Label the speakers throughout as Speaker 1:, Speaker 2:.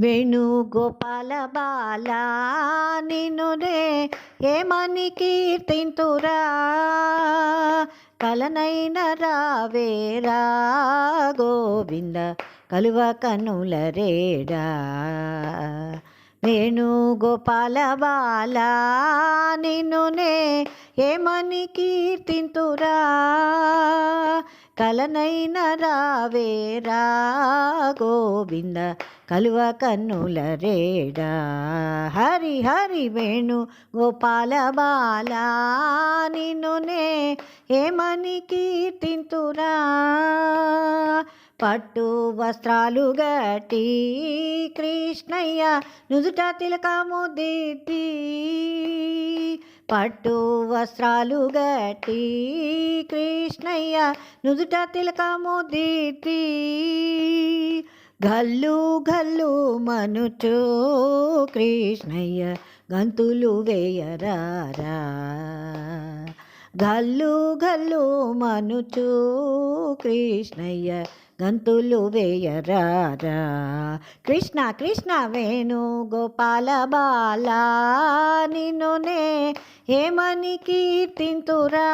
Speaker 1: వేణుగోపాల బాల నిన్నునే ఏమని కీర్తింతురా. కలనైన రావేరా గోవింద కలువ కనుల రేడా. వేణుగోపాల బాల నిన్నునే ఏమని కీర్తింతురా. కలనైన రావేరా గోవింద కలువ కన్నుల రేడా. హరి హరి వేణు గోపాల బాల నిన్నునే ఏమని కీర్తింతురా. పట్టు వస్త్రాలు గట్టి కృష్ణయ్య నుదుట తిలకము దిద్ది పట్టు వస్త్రాలు గట్టి కృష్ణయ్య నుదుట తిలకము దిద్ది గల్లు గల్లు మనుచు కృష్ణయ్య గంతులు వేయరారా. గల్లు గల్లు మనుచు కృష్ణయ్య గంతులు వేయరారా. కృష్ణ కృష్ణ వేణు గోపాల బాల నిన్నునే ఏమని కీర్తింతురా?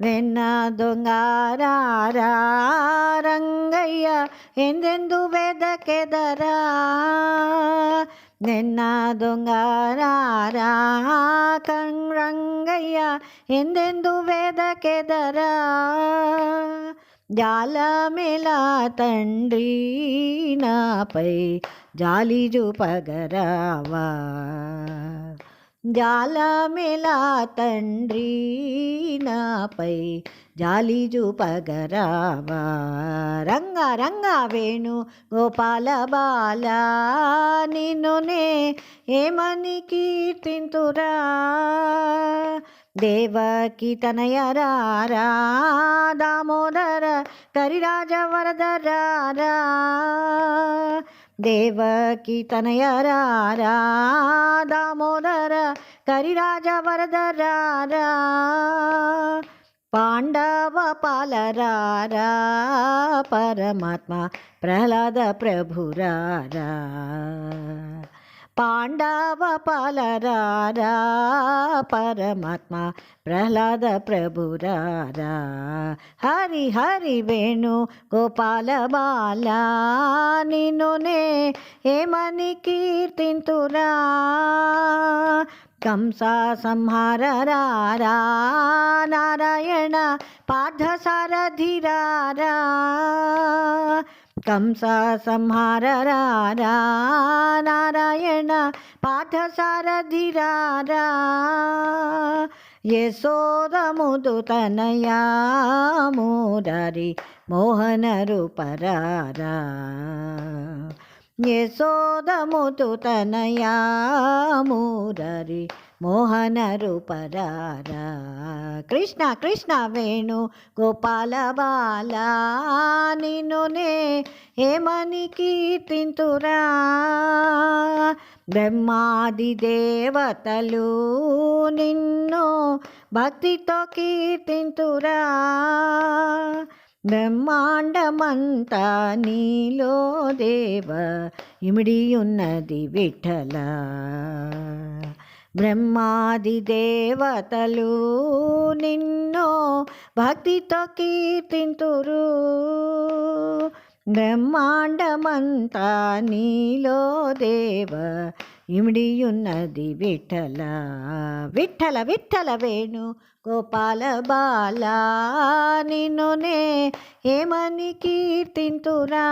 Speaker 1: వెన్న దొంగారా రంగయ్య ఎందెందు వెదకెదరా? నిన్న దొంగారా కంరంగయ్య ఎందెందు వెదకెదరా? జాలమెలా తండ్రి నాపై జాలి చూపగరావా జాలమెలా తండ్రి నాపై జాలి చూపగరావా రంగ రంగ వేణు గోపాల బాల నిన్నునే ఏమని కీర్తింతురా? దేవకి తనయరారా? దామోదర కరిరాజ వరదరారా? దేవకి తనయరారా దామోదర కరిరాజ వరదరారా పాండవ పాలరారా పరమాత్మ ప్రహ్లాద ప్రభురారా పాండవ పాలరారా పరమాత్మ ప్రహ్లాద ప్రభురారా హరి హరి వేణు గోపాల బాల నిన్నునే ఏమని కీర్తింతురా కంస సంహారరారా నారాయణ పార్థసారధిరారా కంస సంహారరారా నారాయణ పాఠసారధిరా యశోదముదు తనయా మూరరి మోహన రూపరారా యశోదముదు తనయా మూరరి మోహన రూపరారా కృష్ణ కృష్ణ వేణు గోపాల బాల నిన్నునే ఏమని కీర్తింతురా. బ్రహ్మాది దేవతలు నిన్ను భక్తితో కీర్తింతురా. బ్రహ్మాండమంతా నీలో దేవ ఇమిడి ఉన్నది విఠలా. బ్రహ్మాది దేవతలు నిన్ను భక్తితో కీర్తింతురు. బ్రహ్మాండమంతా నీలో దేవ ఇమిడియున్నది విఠల విఠల విఠల వేణు గోపాల బాల నిన్నునే ఏమని కీర్తింతురా.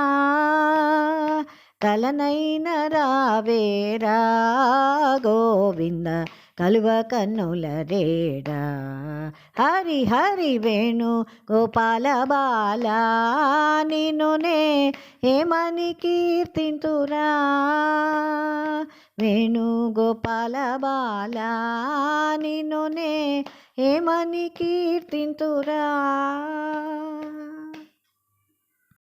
Speaker 1: కలనైన రావేరా గోవింద కలువ కన్నుల రేడా. హరి హరి వేణు గోపాల బాల నిన్నునే ఏమని కీర్తింతురా. వేణు గోపాల బాల నిన్నునే ఏమని కీర్తింతురా.